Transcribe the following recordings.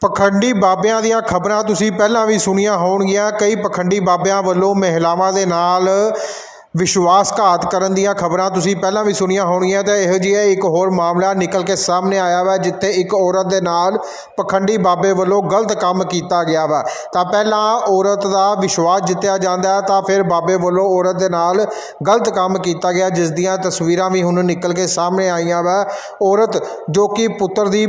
ਪਖੰਡੀ ਬਾਬਿਆਂ ਦੀਆਂ ਖਬਰਾਂ ਤੁਸੀਂ ਪਹਿਲਾਂ ਵੀ ਸੁਣੀਆਂ ਹੋਣਗੀਆਂ। ਕਈ ਪਖੰਡੀ ਬਾਬਿਆਂ ਵੱਲੋਂ ਮਹਿਲਾਵਾਂ ਦੇ ਨਾਲ ਵਿਸ਼ਵਾਸਘਾਤ ਕਰਨ ਦੀਆਂ ਖਬਰਾਂ ਤੁਸੀਂ ਪਹਿਲਾਂ ਵੀ ਸੁਣੀਆਂ ਹੋਣਗੀਆਂ ਤਾਂ ਇਹੋ ਜਿਹਾ ਇੱਕ ਹੋਰ ਮਾਮਲਾ ਨਿਕਲ ਕੇ ਸਾਹਮਣੇ ਆਇਆ ਵਾ, ਜਿੱਥੇ ਇੱਕ ਔਰਤ ਦੇ ਨਾਲ ਪਖੰਡੀ ਬਾਬੇ ਵੱਲੋਂ ਗਲਤ ਕੰਮ ਕੀਤਾ ਗਿਆ ਵਾ। ਤਾਂ ਪਹਿਲਾਂ ਔਰਤ ਦਾ ਵਿਸ਼ਵਾਸ ਜਿੱਤਿਆ ਜਾਂਦਾ ਹੈ ਤਾਂ ਫਿਰ ਬਾਬੇ ਵੱਲੋਂ ਔਰਤ ਦੇ ਨਾਲ ਗਲਤ ਕੰਮ ਕੀਤਾ ਗਿਆ, ਜਿਸ ਦੀਆਂ ਤਸਵੀਰਾਂ ਵੀ ਹੁਣ ਨਿਕਲ ਕੇ ਸਾਹਮਣੇ ਆਈਆਂ ਵਾ। ਔਰਤ ਜੋ ਕਿ ਪੁੱਤਰ ਦੀ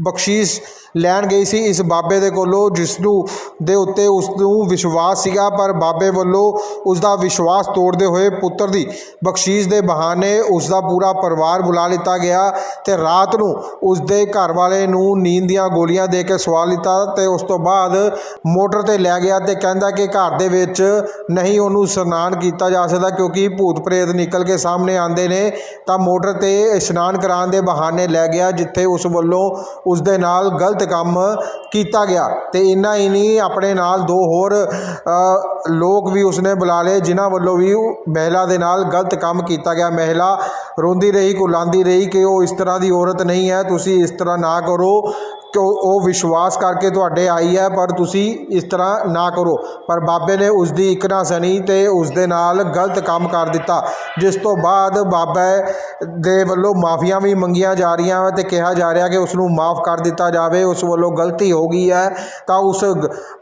ਬਖਸ਼ੀਸ਼ ਲੈਣ ਗਈ ਸੀ। ਇਸ ਬਾਬੇ ਦੇ ਕੋਲੋਂ ਜਿਸ ਨੂੰ ਦੇ ਉੱਤੇ ਉਸ ਨੂੰ ਵਿਸ਼ਵਾਸ ਸੀਗਾ, ਪਰ ਬਾਬੇ ਵੱਲੋਂ ਉਸ ਦਾ ਵਿਸ਼ਵਾਸ ਤੋੜਦੇ ਹੋਏ ਪੁੱਤਰ ਦੀ ਬਖਸ਼ੀਸ਼ ਦੇ ਬਹਾਨੇ ਉਸ ਦਾ ਪੂਰਾ ਪਰਿਵਾਰ ਬੁਲਾ ਲਿੱਤਾ ਗਿਆ ਤੇ ਰਾਤ ਨੂੰ ਉਸ ਦੇ ਘਰ ਵਾਲੇ ਨੂੰ ਨੀਂਦ ਦੀਆਂ ਗੋਲੀਆਂ ਦੇ ਕੇ ਸਵਾ ਲਿੱਤਾ ਤੇ ਉਸ ਤੋਂ ਬਾਅਦ ਮੋਟਰ ਤੇ ਲੈ ਗਿਆ ਤੇ ਕਹਿੰਦਾ ਕਿ ਘਰ ਦੇ ਵਿੱਚ ਨਹੀਂ ਉਹਨੂੰ ਇਸ਼ਨਾਨ ਕੀਤਾ ਜਾ ਸਕਦਾ ਕਿਉਂਕਿ ਭੂਤ ਪ੍ਰੇਤ ਨਿਕਲ ਕੇ ਸਾਹਮਣੇ ਆਉਂਦੇ ਨੇ, ਤਾਂ ਮੋਟਰ ਤੇ ਇਸ਼ਨਾਨ ਕਰਾਉਣ ਦੇ ਬਹਾਨੇ ਲੈ ਗਿਆ, ਜਿੱਥੇ ਉਸ ਵੱਲੋਂ ਉਸ ਦੇ ਨਾਲ ਗਲਤ ਕੰਮ ਕੀਤਾ ਗਿਆ ਤੇ ਇੰਨਾ ਹੀ ਨਹੀਂ, ਆਪਣੇ ਨਾਲ ਦੋ ਹੋਰ ਲੋਕ ਵੀ ਉਸਨੇ ਬੁਲਾ ਲਏ, ਜਿਨ੍ਹਾਂ ਵੱਲੋਂ ਵੀ ਮਹਿਲਾ ਦੇ ਨਾਲ ਗਲਤ ਕੰਮ ਕੀਤਾ ਗਿਆ। ਮਹਿਲਾ ਰੋਂਦੀ ਰਹੀ, ਕੁਲਾਂਦੀ ਰਹੀ ਕਿ ਉਹ ਇਸ ਤਰ੍ਹਾਂ ਦੀ ਔਰਤ ਨਹੀਂ ਹੈ, ਤੁਸੀਂ ਇਸ ਤਰ੍ਹਾਂ ਨਾ ਕਰੋ। ਕਿ ਉਹ ਵਿਸ਼ਵਾਸ ਕਰਕੇ ਤੁਹਾਡੇ ਆਈ ਹੈ, ਪਰ ਤੁਸੀਂ ਇਸ ਤਰ੍ਹਾਂ ਨਾ ਕਰੋ। ਪਰ ਬਾਬੇ ਨੇ ਉਸ ਦੀ ਇੱਕ ਨਾ ਸੁਣੀ ਤੇ ਉਸ ਦੇ ਨਾਲ ਗਲਤ ਕੰਮ ਕਰ ਦਿੱਤਾ, ਜਿਸ ਤੋਂ ਬਾਅਦ ਬਾਬਾ ਦੇ ਵੱਲੋਂ ਮਾਫੀਆਂ ਵੀ ਮੰਗੀਆਂ ਜਾ ਰਹੀਆਂ ਵਾ ਤੇ ਕਿਹਾ ਜਾ ਰਿਹਾ ਕਿ ਉਸ ਨੂੰ ਮਾਫ ਕਰ ਦਿੱਤਾ ਜਾਵੇ। ਉਸ ਵੱਲੋਂ ਗਲਤੀ ਹੋ ਗਈ ਹੈ, ਤਾਂ ਉਸ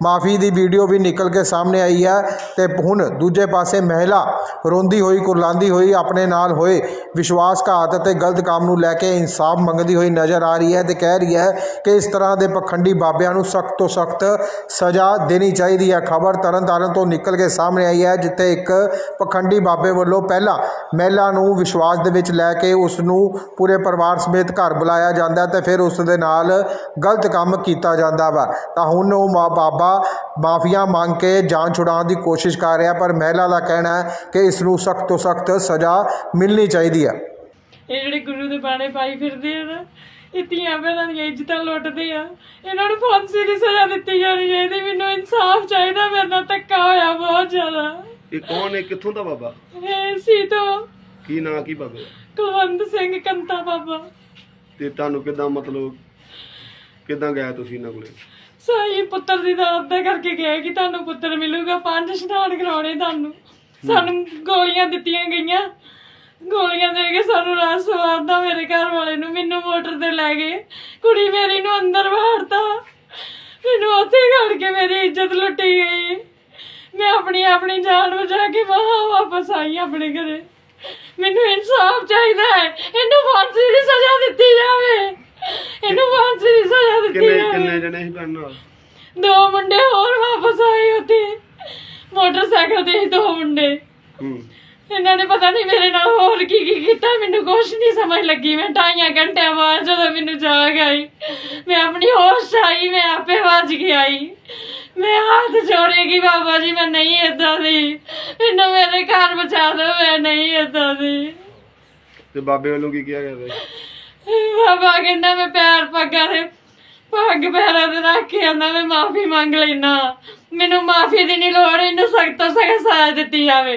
ਮਾਫੀ ਦੀ ਵੀਡੀਓ ਵੀ ਨਿਕਲ ਕੇ ਸਾਹਮਣੇ ਆਈ ਹੈ ਤੇ ਹੁਣ ਦੂਜੇ ਪਾਸੇ ਮਹਿਲਾ ਰੋਂਦੀ ਹੋਈ ਕੁਰਲਾਉਂਦੀ ਹੋਈ, ਆਪਣੇ ਨਾਲ ਹੋਏ ਵਿਸ਼ਵਾਸਘਾਤ ਅਤੇ ਗਲਤ ਕੰਮ ਨੂੰ ਲੈ ਕੇ ਇਨਸਾਫ ਮੰਗਦੀ ਹੋਈ ਨਜ਼ਰ ਆ ਰਹੀ ਹੈ ਤੇ ਕਹਿ ਰਹੀ ਹੈ ਕਿ ਇਸ ਤਰ੍ਹਾਂ ਦੇ ਪਖੰਡੀ ਬਾਬਿਆਂ ਨੂੰ ਸਖਤ ਤੋਂ ਸਖਤ ਸਜ਼ਾ ਦੇਣੀ ਚਾਹੀਦੀ ਹੈ। ਖਬਰ ਤਰਨਤਾਰਨ ਤੋਂ ਨਿਕਲ ਕੇ ਸਾਹਮਣੇ ਆਈ ਹੈ, ਜਿੱਥੇ ਇੱਕ ਪਖੰਡੀ ਬਾਬੇ ਵੱਲੋਂ ਪਹਿਲਾਂ ਮਹਿਲਾ ਨੂੰ ਵਿਸ਼ਵਾਸ ਦੇ ਵਿੱਚ ਲੈ ਕੇ ਉਸ ਨੂੰ ਪੂਰੇ ਪਰਿਵਾਰ ਸਮੇਤ ਘਰ ਬੁਲਾਇਆ ਜਾਂਦਾ ਤੇ ਫਿਰ ਉਸ ਦੇ ਨਾਲ ਗਲਤ ਕੰਮ ਕੀਤਾ ਜਾਂਦਾ ਵਾ। ਤਾਂ ਹੁਣ ਉਹ ਮਾ, ਬਾਬਾ ਮਾਫੀਆਂ ਮੰਗ ਕੇ ਜਾਨ ਛੁਡਾਉਣ ਦੀ ਕੋਸ਼ਿਸ਼ ਕਰ ਰਿਹਾ, ਪਰ ਮਹਿਲਾ ਦਾ ਕਹਿਣਾ ਹੈ ਕਿ ਇਸ ਨੂੰ ਸਖਤ ਤੋਂ ਸਖਤ ਸਜ਼ਾ ਮਿਲਣੀ ਚਾਹੀਦੀ ਹੈ। ਇਹ ਜਿਹੜੇ ਗੁਰੂ ਦੇ ਬਾਣੇ ਪਾਈ ਫਿਰਦੇ ਆ ਨਾ ਇਹ ਧੀਆਂ ਭੈਣਾਂ ਦੀਆਂ ਇੱਜ਼ਤਾਂ ਲੁੱਟਦੇ ਆ। ਇਹਨਾਂ ਨੂੰ ਫਾਂਸੀ ਦੀ ਸਜ਼ਾ ਦਿੱਤੀ ਜਾਣੀ ਚਾਹੀਦੀ। ਮੈਨੂੰ ਇਨਸਾਫ ਚਾਹੀਦਾ ਮੇਰੇ ਨਾਲ ਧੱਕਾ ਹੋਇਆ ਬਹੁਤ ਜ਼ਿਆਦਾ। ਇਹ ਕੌਣ ਹੈ? ਕਿੱਥੋਂ ਦਾ ਬਾਬਾ? ਇਹ ਸੀ ਤੋਂ ਕੀ ਨਾਂ ਕੀ ਬਾਬੇ? ਕੁਲਵੰਤ ਸਿੰਘ ਕੰਤਾ ਬਾਬਾ। ਤੇ ਤੁਹਾਨੂੰ ਕਿਦਾਂ ਮਤਲਬ ਕਿਦਾਂ ਗਿਆ ਤੁਸੀਂ ਇਹਨਾਂ ਕੋਲੇ? ਸਾਈ ਪੁੱਤਰ ਦੀ ਦਾਤ ਦਾ ਕਰਕੇ ਗਿਆ ਕਿ ਤੁਹਾਨੂੰ ਪੁੱਤਰ ਮਿਲੂਗਾ। ਪੰਜ ਇਸ਼ਨਾਨ ਕਰਾਉਣੇ ਤੁਹਾਨੂੰ। ਸਾਨੂੰ ਗੋਲੀਆਂ ਦਿੱਤੀਆਂ ਗਈਆਂ। ਗੋਲੀਆਂ ਦੇ ਕੇ ਸਾਨੂੰ ਰਾਤ ਸਵਾਰਦਾ ਮੇਰੇ ਘਰ ਵਾਲੇ ਨੂੰ ਮੈਨੂੰ ਮੋਟਰ ਤੇ ਲੈ ਗਏ। ਕੁੜੀ ਮੇਰੀ ਨੂੰ ਅੰਦਰ ਵਾੜਤਾ। ਮੈਨੂੰ ਉੱਥੇ ਘੜ ਕੇ ਮੇਰੀ ਇੱਜ਼ਤ ਲੁੱਟੀ ਗਈ। ਮੈਂ ਆਪਣੀ ਆਪਣੀ ਜਾਨ ਬਚਾ ਕੇ ਵਾਹ ਵਾਪਸ ਆਈ ਆਪਣੇ ਘਰੇ। ਮੈਨੂੰ ਇਨਸਾਫ ਚਾਹੀਦਾ ਹੈ। ਇਹਨੂੰ ਫਾਂਸੀ ਦੀ ਸਜ਼ਾ ਦਿੱਤੀ ਜਾਵੇ। ਇਹਨੂੰ ਫਾਂਸੀ ਦੀ ਸਜ਼ਾ ਦਿੱਤੀ ਕਿੰਨੇ ਜਾਵੇ। ਕਿੰਨੇ ਜਣੇ ਸੀ ਭੈਣ ਨਾਲ? ਦੋ ਮੁੰਡੇ ਹੋਰ ਵਾਪਸ ਆਏ ਉੱਥੇ। ਮੋਟਰਸਾਈਕਲ ਤੇ ਸੀ ਦੋ ਮੁੰਡੇ। ਹੂੰ। ਇਹਨਾਂ ਨੇ ਪਤਾ ਨਹੀਂ ਮੇਰੇ ਨਾਲ ਹੋਰ ਕੀ ਕੀ ਕੀਤਾ ਮੈਨੂੰ ਕੁਛ ਨਹੀਂ ਸਮਝ ਲੱਗੀ। ਮੈਂ ਢਾਈਆਂ ਘੰਟਿਆਂ ਬਾਅਦ ਜਦੋਂ ਮੈਨੂੰ ਜਾਗ ਆਈ ਮੈਂ ਆਪਣੀ ਹੋਸ਼ 'ਚ ਆਈ ਮੈਂ ਆਪੇ ਵੱਜ ਕੇ ਆਈ। ਮੈਂ ਹੱਥ ਜੋੜੇਗੀ ਬਾਬਾ ਜੀ ਮੈਂ ਨਹੀਂ ਏਦਾਂ ਦੀ। ਮੈਨੂੰ ਮੇਰੇ ਘਰ ਬਚਾ ਦਿਓ ਮੈਂ ਨਹੀਂ ਏਦਾਂ ਦੀ। ਤੇ ਬਾਬੇ ਵੱਲੋਂ ਕੀ ਕਿਹਾ ਗਿਆ ਬਾਬਾ ਕਹਿੰਦਾ ਮੈਂ ਪੈਰ ਪੱਗਾਂ ਦੇ ਪੱਗ ਪੈਰਾਂ ਤੇ ਰੱਖ ਕੇ ਆਂਦਾ ਮੈਂ ਮਾਫੀ ਮੰਗ ਲੈਣਾ ਮੈਨੂੰ ਮਾਫੀ ਦੀ ਨਹੀਂ ਲੋੜ ਇਹਨੂੰ ਸਖਤ ਤੋਂ ਸਖਤ ਸਜ਼ਾ ਦਿੱਤੀ ਜਾਵੇ।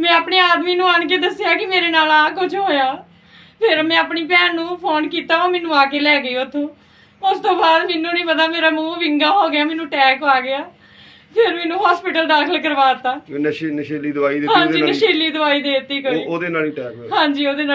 ਮੈਂ ਆਪਣੇ ਆਦਮੀ ਨੂੰ ਆਣ ਕੇ ਦੱਸਿਆ ਕਿ ਮੇਰੇ ਨਾਲ ਆ ਕੁਝ ਹੋਇਆ। ਫਿਰ ਮੈਂ ਆਪਣੀ ਭੈਣ ਨੂੰ ਫੋਨ ਕੀਤਾ ਉਹ ਮੈਨੂੰ ਆ ਕੇ ਲੈ ਗਈ ਉੱਥੋਂ। ਉਸ ਤੋਂ ਬਾਅਦ ਮੈਨੂੰ ਨਹੀਂ ਪਤਾ ਮੇਰਾ ਮੂੰਹ ਵਿੰਗਾ ਹੋ ਗਿਆ ਮੈਨੂੰ ਅਟੈਕ ਆ ਗਿਆ। ਫਿਰ ਮੈਨੂੰ ਹਸਪੀਟਲ ਦਾਖਲ ਕਰਵਾਤਾ ਨਸ਼ੇ ਨਸ਼ੀਲੀ ਦਵਾਈ ਦਿੱਤੀ ਹਾਂਜੀ ਉਹਦੇ ਨਾਲ ਹੀ- ਨਸ਼ੀਲੀ ਦਵਾਈ ਦੇ ਦਿੱਤੀ ਕੋਈ। ਉਹ- ਉਹਦੇ ਨਾਲ ਹੀ ਅਟੈਕ ਹੋਇਆ? ਹਾਂਜੀ ਉਹਦੇ ਨਾਲ